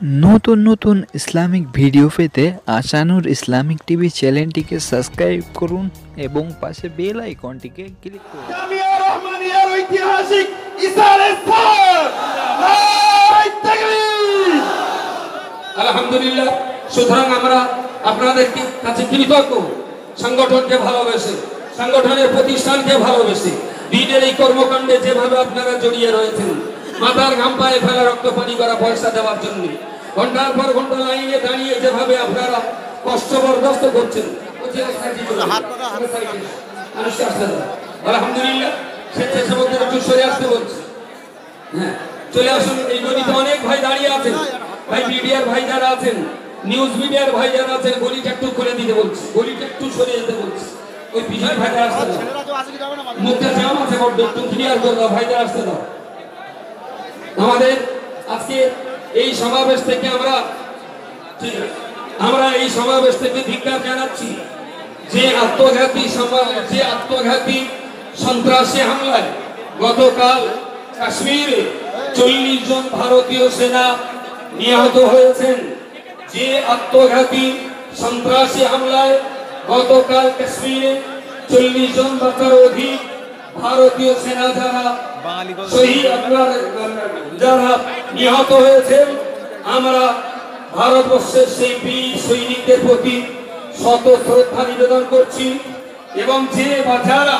নতুন নতুন Islamic video পেতে আশানুর ইসলামিক টিভি চ্যানেলটিকে সাবস্ক্রাইব করুন এবং পাশে বেল আইকনটিকে ক্লিক করুন। জামিয়া রহমানিয়ার ঐতিহাসিক আলহামদুলিল্লাহ। সুতরাং আমরা আপনাদের কাছে কৃতজ্ঞ। সংগঠনকে ভালোবেসে সংগঠনের প্রতিষ্ঠানকে ভালোবেসে দিনের এই কর্মকাণ্ডে যেভাবে আপনারা জড়িয়ে রয়েছেন মাথার ঘাম পায়ে ফেলা রক্ত পানি করা পয়সা দেওয়ার জন্য ঘণ্টার পর ঘণ্টা লাইনে দাঁড়িয়ে যেভাবে আপনারা কষ্ট বরদাস্ত করছেন আলহামদুলিল্লাহ স্বেচ্ছাসেবকদের একটু সরে আসতে বলছি। হ্যাঁ চলে আসুন এই গলিতে অনেক ভাই দাঁড়িয়ে আছেন। ভাই মিডিয়ার ভাই যারা আছেন নিউজ মিডিয়ার ভাই যারা আছেন গলিটা একটু খুলে দিতে বলছি। গলিটা একটু সরে যেতে বলছি। ওই পিছনে ভাইরা আসতে দাও। মুখে জাম আছে বড্ড একটু ক্লিয়ার করে দাও ভাইরা আসতে দাও। আমাদের আজকে এই সমাবেশ থেকে আমরা আমরা এই সমাবেশ থেকে ধিক্কার জানাচ্ছি যে আত্মঘাতী যে আত্মঘাতী সন্ত্রাসী হামলায় গতকাল কাশ্মীরে চল্লিশ জন ভারতীয় সেনা নিহত হয়েছেন। যে আত্মঘাতী সন্ত্রাসী হামলায় গতকাল কাশ্মীরে চল্লিশ জন বা তার অধিক ভারতীয় সেনা আপনার যারা নিহত হয়েছেন, আমরা ভারতবর্ষের সেই বীর সৈনিকদের প্রতি শত শ্রদ্ধা নিবেদন করছি এবং যে বা যারা,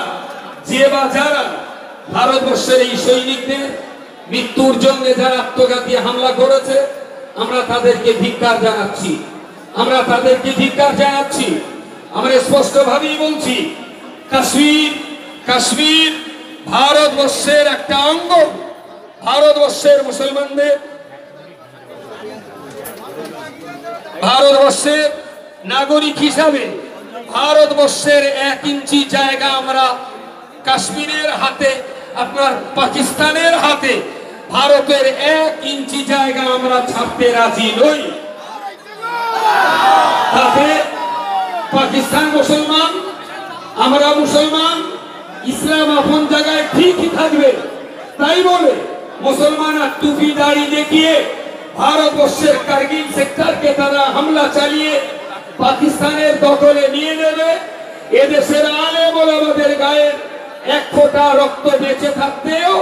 যে বা ভারতবর্ষের এই সৈনিকদের মৃত্যুর জন্য যারা আত্মঘাতী হামলা করেছে, আমরা তাদেরকে ধিক্কার জানাচ্ছি। আমরা তাদেরকে ধিক্কার জানাচ্ছি। আমরা স্পষ্ট ভাবেই বলছি, কাশ্মীর কাশ্মীর ভারতবর্ষের একটা অঙ্গ। ভারতবর্ষের মুসলমানদের। ভারতবর্ষের নাগরিক হিসাবে ভারতবর্ষের এক ইঞ্চি জায়গা আমরা কাশ্মীরের হাতে, আপনার পাকিস্তানের হাতে, ভারতের এক ইঞ্চি জায়গা আমরা ছাড়তে রাজি নই। তাতে পাকিস্তান মুসলমান, আমরা মুসলমান ইসলাম আপন জায়গায় ঠিকই থাকবে। তাই বলে মুসলমান আর টুপি দাড়ি দেখিয়ে ভারতবর্ষের কার্গিল সেক্টরকে তারা হামলা চালিয়ে পাকিস্তানের দখলে নিয়ে নেবে। এদেশের আলে আমাদের গায়ের এক ফোঁটা রক্ত বেঁচে থাকতেও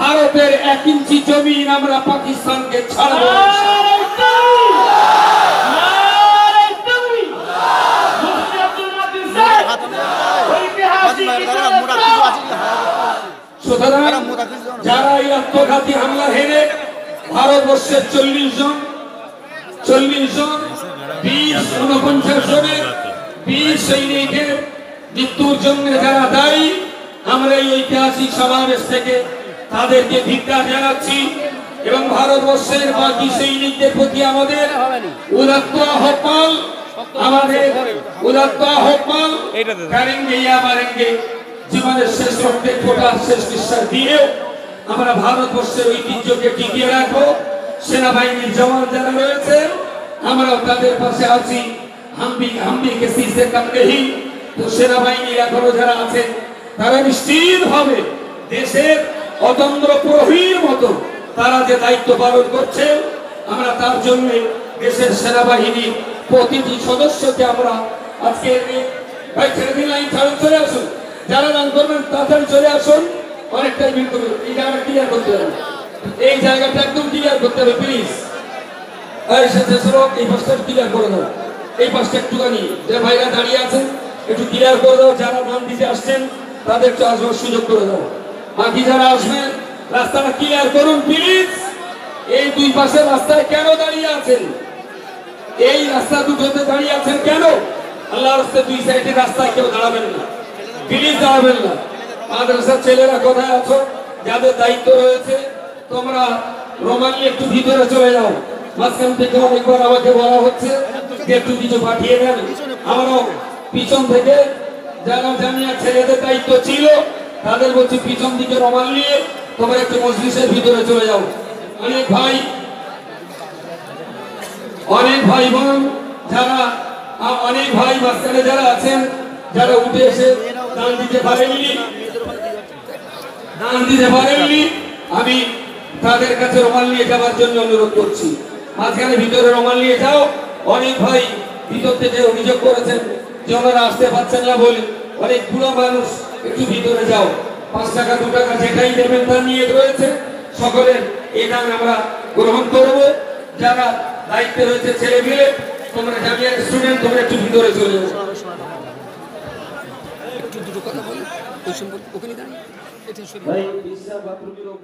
ভারতের এক ইঞ্চি জমিন আমরা পাকিস্তানকে ছাড়বো। আত্মঘাতী হামলা হেরে ভারতবর্ষের চল্লিশ জন চল্লিশ জন, বিশ উনপঞ্চাশ জনের বিশ সৈনিকের মৃত্যুর জন্য যারা দায়ী, আমরা এই ঐতিহাসিক সমাবেশ থেকে তাদেরকে ধিক্কার জানাচ্ছি এবং ভারতবর্ষের বাকি সৈনিকদের প্রতি আমাদের উদাত্ত আহ্বান, আমাদের উদাত্ত আহ্বান, করেঙ্গে ইয়া মারেঙ্গে জীবনের শেষ রক্তের ফোটা শেষ নিঃশ্বাস দিয়েও আমরা ভারতবর্ষের ঐতিহ্যকে টিকিয়ে রাখব। সেনাবাহিনীর জওয়ান যারা রয়েছে, আমরাও তাদের পাশে আছি। হাম্বি হাম্বি কে সিসে কাম নেহি তো সেনাবাহিনী এখনও যারা আছেন তারা নিশ্চিত ভাবে দেশের অতন্ত্র প্রহরীর মতো তারা যে দায়িত্ব পালন করছে। আমরা তার জন্য দেশের সেনাবাহিনী প্রতিটি সদস্যকে আমরা আজকে ভাই, ছেড়ে দিন, লাইন ছাড়ুন, চলে আসুন। যারা দান করবেন, তাড়াতাড়ি চলে আসুন। অনেকটাই ভিড় করবে এই জায়গাটা ক্লিয়ার করতে হবে। এই জায়গাটা একদম ক্লিয়ার করতে হবে প্লিজ এই স্বেচ্ছাসেবক এই পাশটা ক্লিয়ার করে দাও। এই পাশটা একটুখানি, যে ভাইরা দাঁড়িয়ে আছেন, একটু ক্লিয়ার করে দাও, যারা দান দিতে আসছেন, তাদের একটু আসবার সুযোগ করে দাও। বাকি যারা আসবেন, রাস্তাটা ক্লিয়ার করুন প্লিজ এই দুই পাশের রাস্তায় কেন দাঁড়িয়ে আছেন? এই রাস্তা দুটোতে দাঁড়িয়ে আছেন কেন? আল্লাহ রাস্তায় দুই সাইডে রাস্তায় কেউ দাঁড়াবেন না। প্লিজ দাঁড়াবেন না। মাদ্রাসার ছেলেরা কোথায় আছো? যাদের দায়িত্ব রয়েছে, তোমরা রোমালি একটু ভিতরে চলে যাও। মাঝখান থেকে অনেকবার আমাকে বলা হচ্ছে যে একটু কিছু পাঠিয়ে দেন। আমারও পিছন থেকে যারা জানিয়া ছেলেদের দায়িত্ব ছিল, তাদের বলছি পিছন দিকে রোমাল নিয়ে তোমরা একটু মসজিদের ভিতরে চলে যাও। অনেক ভাই অনেক ভাই বোন যারা অনেক ভাই মাঝখানে যারা আছেন, যারা উঠে এসে দান দিতে পারেননি দান দিতে পারেননি আমি তাদের কাছে রোমাল নিয়ে যাওয়ার জন্য অনুরোধ করছি। মাঝখানে ভিতরে রমাল নিয়ে যাও, অনেক ভাই ভিতর থেকে অভিযোগ করেছেন যে ওনারা আসতে পারছেন না বলে, অনেক বুড়ো মানুষ, একটু ভিতরে যাও। পাঁচ টাকা, দু টাকা যেটাই দেবেন তা নিয়ে রয়েছে। সকলের এই দান আমরা গ্রহণ করব। যারা দায়িত্বে রয়েছে ছেলে মিলে তোমরা জামিয়ার স্টুডেন্ট, তোমরা একটু ভিতরে চলে যাও। একটু দুটো কথা বলি ওখানে দাঁড়িয়ে। Bem, isso é o primeiro